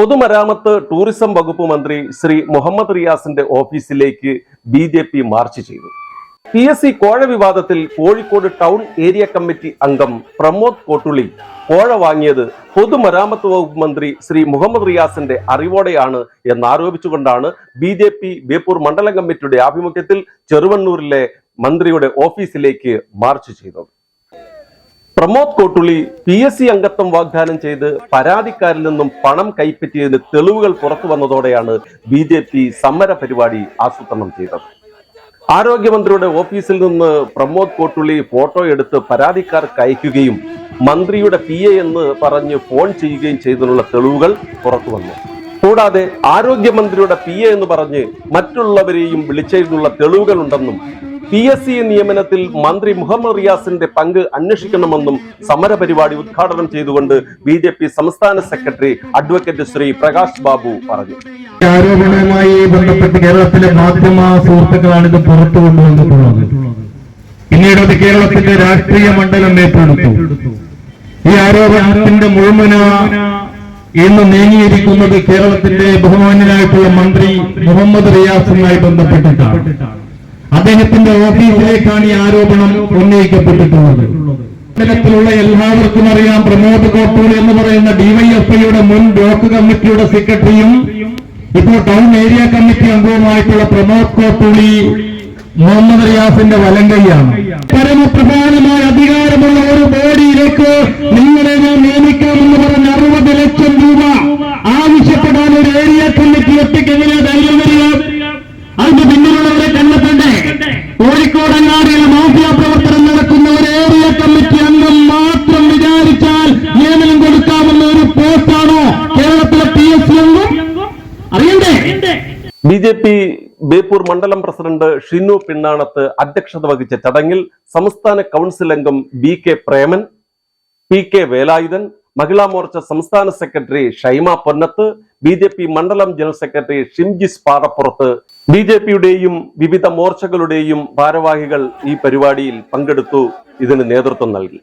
പൊതുമരാമത്ത് ടൂറിസം വകുപ്പ് മന്ത്രി ശ്രീ മുഹമ്മദ് റിയാസിന്റെ ഓഫീസിലേക്ക് ബി ജെ പി മാർച്ച് ചെയ്തു. പി എസ് സി കോഴ വിവാദത്തിൽ കോഴിക്കോട് ടൗൺ ഏരിയ കമ്മിറ്റി അംഗം പ്രമോദ് കോട്ടുളി കോഴ വാങ്ങിയത് പൊതുമരാമത്ത് വകുപ്പ് മന്ത്രി ശ്രീ മുഹമ്മദ് റിയാസിന്റെ അറിവോടെയാണ് എന്നാരോപിച്ചുകൊണ്ടാണ് ബി ജെ പി ബേപ്പൂർ മണ്ഡലം കമ്മിറ്റിയുടെ ആഭിമുഖ്യത്തിൽ ചെറുവണ്ണൂരിലെ മന്ത്രിയുടെ ഓഫീസിലേക്ക് മാർച്ച് ചെയ്തത്. Pramod Kottuli P S C അംഗത്വം വാഗ്ദാനം ചെയ്ത് പരാതിക്കാരിൽ നിന്നും പണം കൈപ്പറ്റിയതിന് തെളിവുകൾ പുറത്തു വന്നതോടെയാണ് ബി ജെ പി സമര പരിപാടി ആസൂത്രണം ചെയ്തത്. ആരോഗ്യമന്ത്രിയുടെ ഓഫീസിൽ നിന്ന് പ്രമോദ് കോട്ടുള്ളി ഫോട്ടോ എടുത്ത് പരാതിക്കാർക്ക് അയക്കുകയും മന്ത്രിയുടെ പി എ എന്ന് പറഞ്ഞ് ഫോൺ ചെയ്യുകയും ചെയ്തതിനുള്ള തെളിവുകൾ പുറത്തു വന്നു. കൂടാതെ ആരോഗ്യമന്ത്രിയുടെ പി എ എന്ന് പറഞ്ഞ് മറ്റുള്ളവരെയും വിളിച്ചതിനുള്ള തെളിവുകൾ ഉണ്ടെന്നും പി എസ് സി നിയമനത്തിൽ മന്ത്രി മുഹമ്മദ് റിയാസിന്റെ പങ്ക് അന്വേഷിക്കണമെന്നും സമരപരിപാടി ഉദ്ഘാടനം ചെയ്തുകൊണ്ട് ബി ജെ പി സംസ്ഥാന സെക്രട്ടറി അഡ്വക്കേറ്റ് ശ്രീ പ്രകാശ് ബാബു പറഞ്ഞു. ആരോപണവുമായി ബന്ധപ്പെട്ട് കേരളത്തിലെ മാധ്യമ സുഹൃത്തുക്കളാണ് ഇത് പുറത്തു കൊണ്ടുവന്നിട്ടുള്ളത്. പിന്നീട് അത് കേരളത്തിന്റെ രാഷ്ട്രീയ മണ്ഡലം ഏറ്റെടുത്തു. ഈ ആരോപണത്തിന്റെ മുഴുവന ഇന്ന് നീങ്ങിയിരിക്കുന്നത് കേരളത്തിന്റെ ബഹുമാന്യനായിട്ടുള്ള മന്ത്രി മുഹമ്മദ് റിയാസുമായി ബന്ധപ്പെട്ടിട്ടാണ്. അദ്ദേഹത്തിന്റെ ഓഫീസിലേക്കാണ് ഈ ആരോപണം ഉന്നയിക്കപ്പെട്ടിട്ടുള്ളത്. ഇത്തരത്തിലുള്ള എല്ലാവർക്കും അറിയാം പ്രമോദ് കോട്ടൂർ എന്ന് പറയുന്ന ഡിവൈഎഫ്ഐയുടെ മുൻ ബ്ലോക്ക് കമ്മിറ്റിയുടെ സെക്രട്ടറിയും ഇപ്പോൾ ടൗൺ ഏരിയ കമ്മിറ്റി അംഗവുമായിട്ടുള്ള പ്രമോദ് കോട്ടൂളി മുഹമ്മദ് റിയാസിന്റെ വലങ്കയ്യാണ്. പരമപ്രധാനമായ അധികാരമുള്ള ഒരു ബോഡിയിലേക്ക് നിങ്ങളെ ഞാൻ നിയമിക്കാമെന്ന് പറഞ്ഞ അറുപത് ലക്ഷം രൂപ കോഴിക്കോടങ്ങാടിയിൽ മാഫിയ പ്രവർത്തനം നടക്കുന്ന ഒരു ഏരിയ കമ്മിറ്റി അംഗം മാത്രം വിചാരിച്ചാൽ നിയമനം കൊടുക്കാമെന്ന ഒരു പോസ്റ്റാണോ? കേരളത്തിലെ പി എസ് സി അംഗം? അറിയണ്ടേ? ബി ജെ പി ബേപ്പൂർ മണ്ഡലം പ്രസിഡന്റ് ഷിനു പിണ്ണാണത്ത് അധ്യക്ഷത വഹിച്ച ചടങ്ങിൽ സംസ്ഥാന കൗൺസിൽ അംഗം B K Preman P K Velayudhan Mahila Morcha സംസ്ഥാന secretary Shaima Ponnath B J P മണ്ഡലം general secretary Shimjis Parappurath B J പിയുടെയും വിവിധ മോർച്ചകളുടെയും ഭാരവാഹികൾ ഈ പരിപാടിയിൽ പങ്കെടുത്തു ഇതിന് നേതൃത്വം നൽകി.